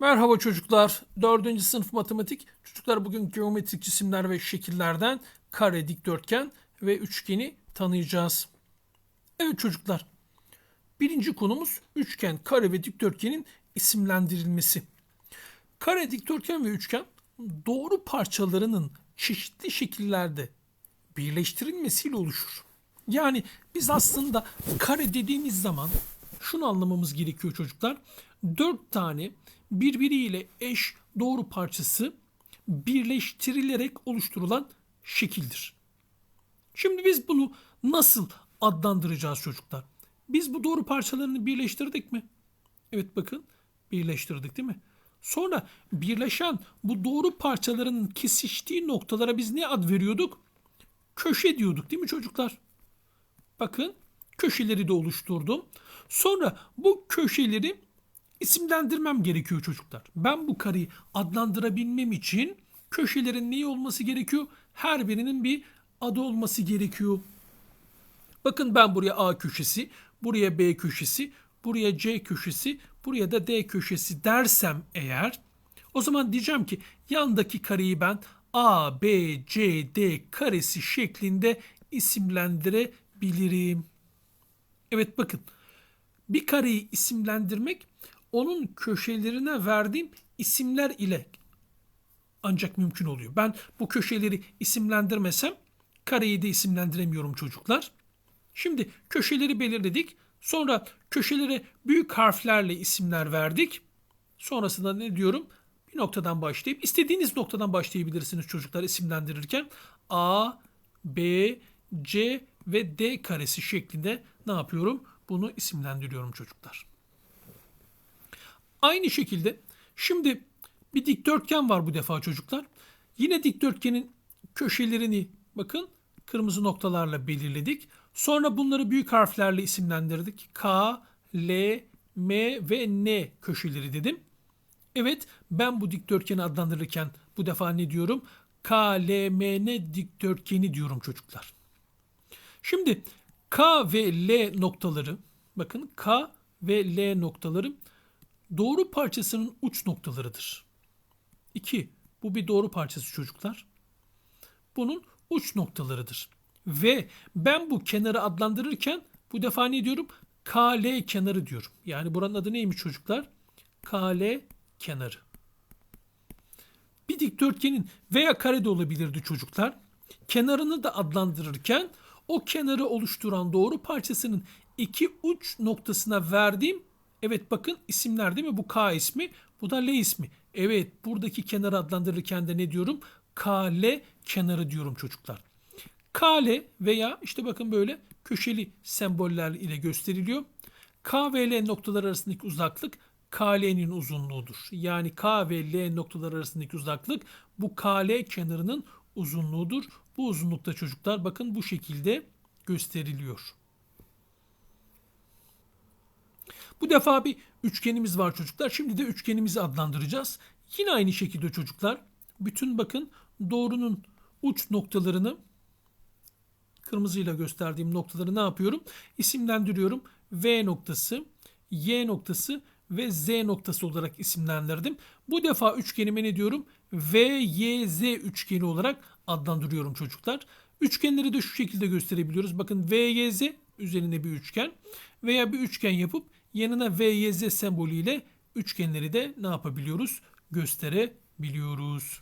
Merhaba çocuklar. 4. sınıf matematik. Çocuklar bugün geometrik cisimler ve şekillerden kare, dikdörtgen ve üçgeni tanıyacağız. Evet çocuklar. Birinci konumuz üçgen, kare ve dikdörtgenin isimlendirilmesi. Kare, dikdörtgen ve üçgen doğru parçalarının çeşitli şekillerde birleştirilmesiyle oluşur. Yani biz aslında kare dediğimiz zaman şunu anlamamız gerekiyor çocuklar. Dört tane birbiriyle eş doğru parçası birleştirilerek oluşturulan şekildir. Şimdi biz bunu nasıl adlandıracağız çocuklar? Biz bu doğru parçalarını birleştirdik mi? Evet bakın birleştirdik değil mi? Sonra birleşen bu doğru parçaların kesiştiği noktalara biz ne ad veriyorduk? Köşe diyorduk değil mi çocuklar? Bakın köşeleri de oluşturdum. Sonra bu köşeleri isimlendirmem gerekiyor çocuklar. Ben bu kareyi adlandırabilmem için köşelerin neyi olması gerekiyor? Her birinin bir adı olması gerekiyor. Bakın ben buraya A köşesi, buraya B köşesi, buraya C köşesi, buraya da D köşesi dersem eğer o zaman diyeceğim ki yandaki kareyi ben A, B, C, D karesi şeklinde isimlendirebilirim. Evet bakın bir kareyi isimlendirmek onun köşelerine verdiğim isimler ile ancak mümkün oluyor. Ben bu köşeleri isimlendirmesem kareyi de isimlendiremiyorum çocuklar. Şimdi köşeleri belirledik. Sonra köşelere büyük harflerle isimler verdik. Sonrasında ne diyorum? Bir noktadan başlayıp istediğiniz noktadan başlayabilirsiniz çocuklar isimlendirirken. A, B, C ve D karesi şeklinde ne yapıyorum? Bunu isimlendiriyorum çocuklar. Aynı şekilde şimdi bir dikdörtgen var bu defa çocuklar. Yine dikdörtgenin köşelerini bakın kırmızı noktalarla belirledik. Sonra bunları büyük harflerle isimlendirdik. K, L, M ve N köşeleri dedim. Evet ben bu dikdörtgeni adlandırırken bu defa ne diyorum? K, L, M, N dikdörtgeni diyorum çocuklar. Şimdi K ve L noktaları bakın K ve L noktaları doğru parçasının uç noktalarıdır. 2. Bu bir doğru parçası çocuklar. Bunun uç noktalarıdır. Ve ben bu kenarı adlandırırken bu defa ne diyorum? KL kenarı diyorum. Yani buranın adı neymiş çocuklar? KL kenarı. Bir dikdörtgenin veya kare de olabilirdi çocuklar. Kenarını da adlandırırken o kenarı oluşturan doğru parçasının iki uç noktasına verdiğim evet bakın isimler değil mi? Bu K ismi, bu da L ismi. Evet buradaki kenarı adlandırırken de ne diyorum? KL kenarı diyorum çocuklar. KL veya işte bakın böyle köşeli semboller ile gösteriliyor. K ve L noktalar arasındaki uzaklık KL'nin uzunluğudur. Yani K ve L noktalar arasındaki uzaklık bu KL kenarının uzunluğudur. Bu uzunlukta çocuklar bakın bu şekilde gösteriliyor. Bu defa bir üçgenimiz var çocuklar. Şimdi de üçgenimizi adlandıracağız. Yine aynı şekilde çocuklar. Bütün bakın doğrunun uç noktalarını kırmızıyla gösterdiğim noktaları ne yapıyorum? İsimlendiriyorum. V noktası, Y noktası ve Z noktası olarak isimlendirdim. Bu defa üçgenime ne diyorum? V, Y, Z üçgeni olarak adlandırıyorum çocuklar. Üçgenleri de şu şekilde gösterebiliyoruz. Bakın V, Y, Z üzerine bir üçgen veya bir üçgen yapıp yanına V, Y, Z sembolüyle üçgenleri de ne yapabiliyoruz? Gösterebiliyoruz.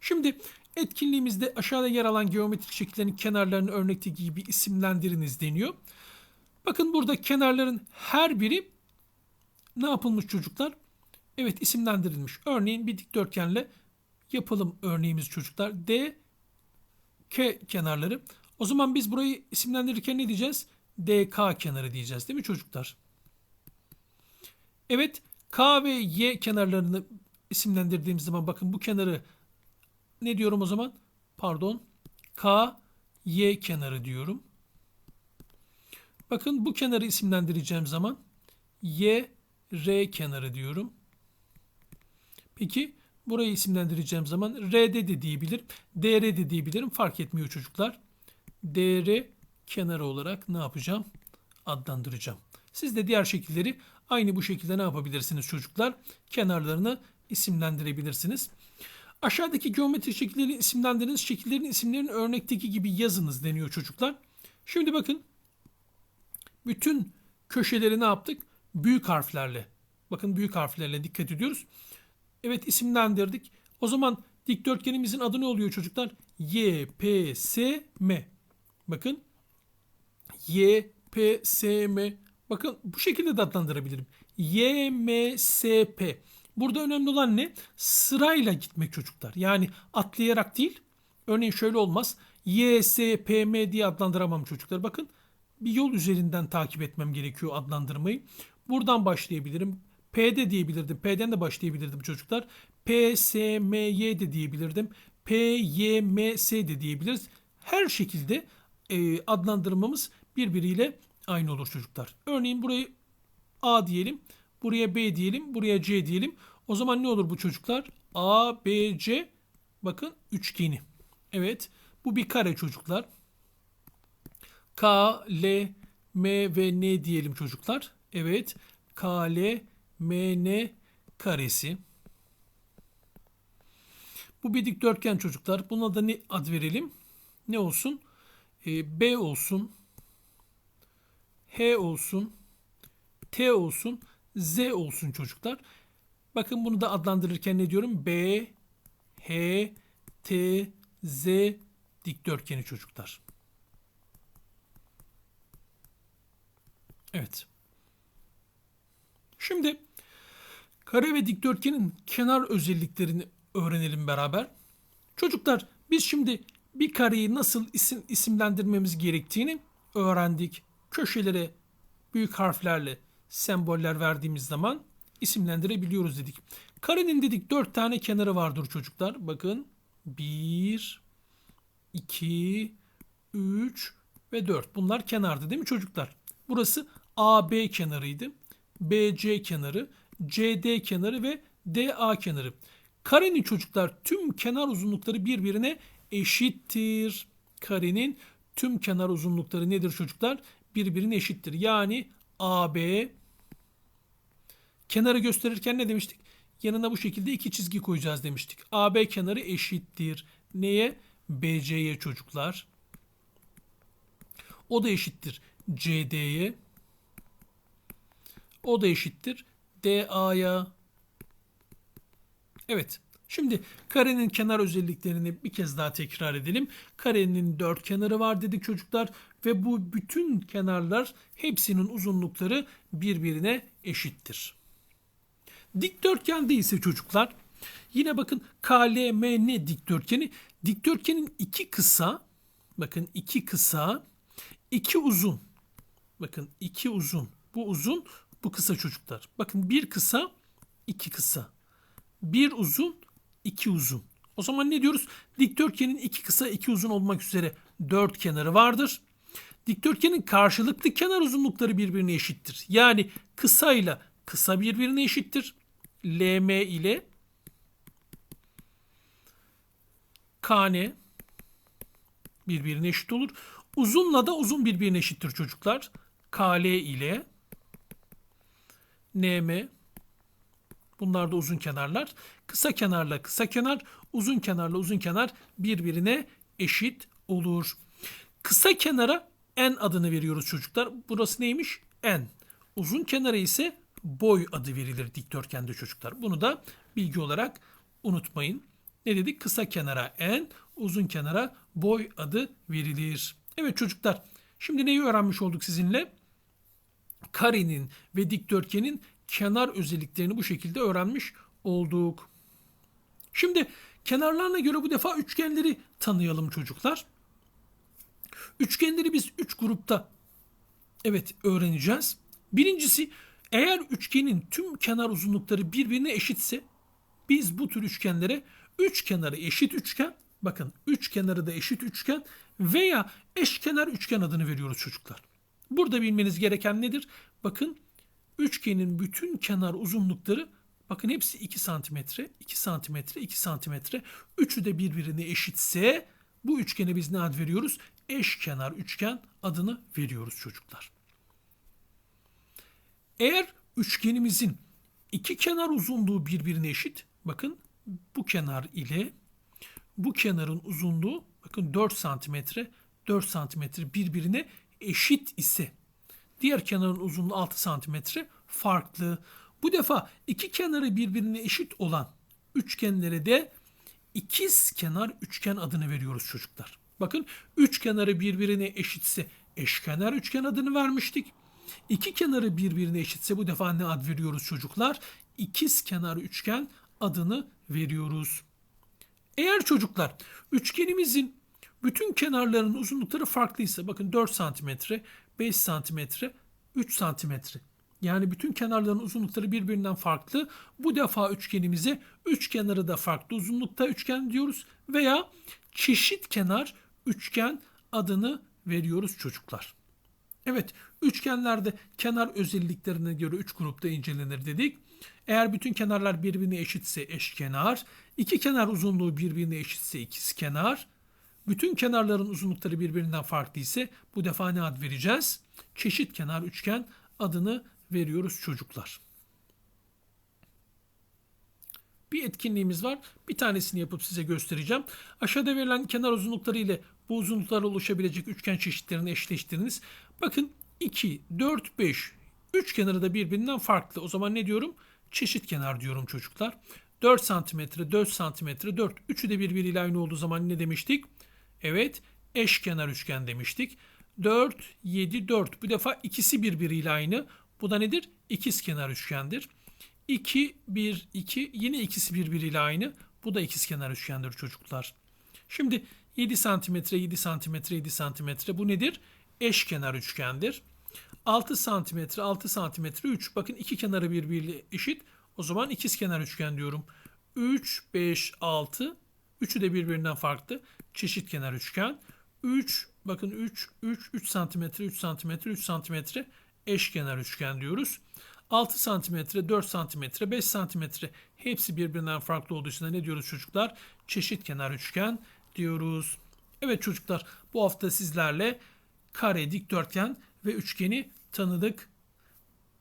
Şimdi etkinliğimizde aşağıda yer alan geometrik şekillerin kenarlarını örnekteki gibi isimlendiriniz deniyor. Bakın burada kenarların her biri ne yapılmış çocuklar? Evet isimlendirilmiş. Örneğin bir dikdörtgenle yapalım örneğimiz çocuklar. D, K kenarları. O zaman biz burayı isimlendirirken ne diyeceğiz? DK kenarı diyeceğiz değil mi çocuklar? Evet K ve Y kenarlarını isimlendirdiğimiz zaman bakın bu kenarı ne diyorum o zaman? Pardon. K, Y kenarı diyorum. Bakın bu kenarı isimlendireceğim zaman Y, R kenarı diyorum. Peki burayı isimlendireceğim zaman RD de diyebilirim. DR de diyebilirim. Fark etmiyor çocuklar. DR kenarı olarak ne yapacağım? Adlandıracağım. Siz de diğer şekilleri aynı bu şekilde ne yapabilirsiniz çocuklar? Kenarlarını isimlendirebilirsiniz. Aşağıdaki geometrik şekillerin isimlendiriniz. Şekillerin isimlerini örnekteki gibi yazınız deniyor çocuklar. Şimdi bakın. Bütün köşeleri ne yaptık? Büyük harflerle. Bakın büyük harflerle dikkat ediyoruz. Evet isimlendirdik. O zaman dikdörtgenimizin adı ne oluyor çocuklar? Y, P, S, M. Bakın. Y, P, S, M. Bakın bu şekilde de adlandırabilirim. Y, M, S, P. Burada önemli olan ne? Sırayla gitmek çocuklar. Yani atlayarak değil. Örneğin şöyle olmaz. Y, S, P, M diye adlandıramam çocuklar. Bakın bir yol üzerinden takip etmem gerekiyor adlandırmayı. Buradan başlayabilirim. P'de diyebilirdim. P'den de başlayabilirdim çocuklar. P, S, M, Y de diyebilirdim. P, Y, M, S de diyebiliriz. Her şekilde e, adlandırmamız birbiriyle aynı olur çocuklar. Örneğin burayı A diyelim. Buraya B diyelim. Buraya C diyelim. O zaman ne olur bu çocuklar? A, B, C bakın üçgeni. Evet. Bu bir kare çocuklar. K, L, M ve N diyelim çocuklar. Evet. K, L, M, N karesi. Bu bir dikdörtgen çocuklar. Buna da ne ad verelim? Ne olsun? Ee, B olsun. H olsun. T olsun. Z olsun çocuklar. Bakın bunu da adlandırırken ne diyorum? B, H, T, Z dikdörtgeni çocuklar. Evet. Şimdi kare ve dikdörtgenin kenar özelliklerini öğrenelim beraber. Çocuklar biz şimdi bir kareyi nasıl isim, isimlendirmemiz gerektiğini öğrendik. Köşelere büyük harflerle semboller verdiğimiz zaman isimlendirebiliyoruz dedik. Karenin dedik dört tane kenarı vardır çocuklar. Bakın 1, 2, 3 ve 4. Bunlar kenardı değil mi çocuklar? Burası AB kenarıydı. BC kenarı, CD kenarı ve DA kenarı. Karenin çocuklar tüm kenar uzunlukları birbirine eşittir. Karenin tüm kenar uzunlukları nedir çocuklar? Birbirine eşittir. Yani AB kenarı gösterirken ne demiştik? Yanına bu şekilde iki çizgi koyacağız demiştik. AB kenarı eşittir. Neye? BC'ye çocuklar. O da eşittir CD'ye. O da eşittir DA'ya. Evet. Şimdi karenin kenar özelliklerini bir kez daha tekrar edelim. Karenin dört kenarı var dedik çocuklar ve bu bütün kenarlar hepsinin uzunlukları birbirine eşittir. Dikdörtgende ise çocuklar yine bakın KLMN dikdörtgeni dikdörtgenin iki kısa bakın iki kısa iki uzun bakın iki uzun bu uzun bu kısa çocuklar. Bakın bir kısa iki kısa bir uzun iki uzun. O zaman ne diyoruz? Dikdörtgenin iki kısa iki uzun olmak üzere dört kenarı vardır. Dikdörtgenin karşılıklı kenar uzunlukları birbirine eşittir. Yani kısa ile kısa birbirine eşittir. LM ile KN birbirine eşit olur. Uzunla da uzun birbirine eşittir çocuklar. KL ile NM bunlar da uzun kenarlar. Kısa kenarla kısa kenar, uzun kenarla uzun kenar birbirine eşit olur. Kısa kenara n adını veriyoruz çocuklar. Burası neymiş? N. Uzun kenara ise boy adı verilir dikdörtgende çocuklar. Bunu da bilgi olarak unutmayın. Ne dedik? Kısa kenara n, uzun kenara boy adı verilir. Evet çocuklar, şimdi neyi öğrenmiş olduk sizinle? Karenin ve dikdörtgenin kenar özelliklerini bu şekilde öğrenmiş olduk. Şimdi kenarlarına göre bu defa üçgenleri tanıyalım çocuklar. Üçgenleri biz üç grupta evet öğreneceğiz. Birincisi eğer üçgenin tüm kenar uzunlukları birbirine eşitse biz bu tür üçgenlere üç kenarı eşit üçgen bakın üç kenarı da eşit üçgen veya eşkenar üçgen adını veriyoruz çocuklar. Burada bilmeniz gereken nedir? Bakın üçgenin bütün kenar uzunlukları bakın hepsi 2 santimetre, 2 santimetre, 2 santimetre. Üçü de birbirine eşitse bu üçgene biz ne ad veriyoruz? Eşkenar üçgen adını veriyoruz çocuklar. Eğer üçgenimizin iki kenar uzunluğu birbirine eşit. Bakın bu kenar ile bu kenarın uzunluğu bakın 4 santimetre 4 santimetre birbirine eşit ise diğer kenarın uzunluğu 6 santimetre farklı. Bu defa iki kenarı birbirine eşit olan üçgenlere de ikiz kenar üçgen adını veriyoruz çocuklar. Bakın üç kenarı birbirine eşitse eşkenar üçgen adını vermiştik. İki kenarı birbirine eşitse bu defa ne ad veriyoruz çocuklar? İkiz kenar üçgen adını veriyoruz. Eğer çocuklar üçgenimizin bütün kenarlarının uzunlukları farklıysa bakın 4 santimetre, 5 santimetre, 3 santimetre. Yani bütün kenarların uzunlukları birbirinden farklı. Bu defa üçgenimize üç kenarı da farklı uzunlukta üçgen diyoruz. Veya çeşit kenar üçgen adını veriyoruz çocuklar. Evet, üçgenlerde kenar özelliklerine göre üç grupta incelenir dedik. Eğer bütün kenarlar birbirine eşitse eşkenar, iki kenar uzunluğu birbirine eşitse ikizkenar, bütün kenarların uzunlukları birbirinden farklı ise bu defa ne ad vereceğiz? Çeşit kenar üçgen adını veriyoruz çocuklar. Bir etkinliğimiz var. Bir tanesini yapıp size göstereceğim. Aşağıda verilen kenar uzunlukları ile bu uzunluklarla oluşabilecek üçgen çeşitlerini eşleştiriniz. Bakın 2, 4, 5. Üç kenarı da birbirinden farklı. O zaman ne diyorum? Çeşit kenar diyorum çocuklar. 4 santimetre, 4 santimetre, 4. Üçü de birbiriyle aynı olduğu zaman ne demiştik? Evet, eşkenar üçgen demiştik. 4, 7, 4. Bu defa ikisi birbiriyle aynı. Bu da nedir? İkizkenar üçgendir. 2, 1, 2. Yine ikisi birbiriyle aynı. Bu da ikizkenar üçgendir çocuklar. Şimdi 7 santimetre, 7 santimetre, 7 santimetre. Bu nedir? Eşkenar üçgendir. 6 santimetre, 6 santimetre, 3. Bakın iki kenarı birbiriyle eşit. O zaman ikizkenar üçgen diyorum. 3, 5, 6. Üçü de birbirinden farklı. Çeşit kenar üçgen. 3, bakın 3, 3, 3 santimetre, 3 santimetre, 3 santimetre eşkenar üçgen diyoruz. 6 santimetre, 4 santimetre, 5 santimetre hepsi birbirinden farklı olduğu için ne diyoruz çocuklar? Çeşit kenar üçgen diyoruz. Evet çocuklar bu hafta sizlerle kare, dikdörtgen ve üçgeni tanıdık.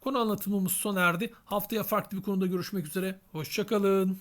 Konu anlatımımız sona erdi. Haftaya farklı bir konuda görüşmek üzere. Hoşçakalın.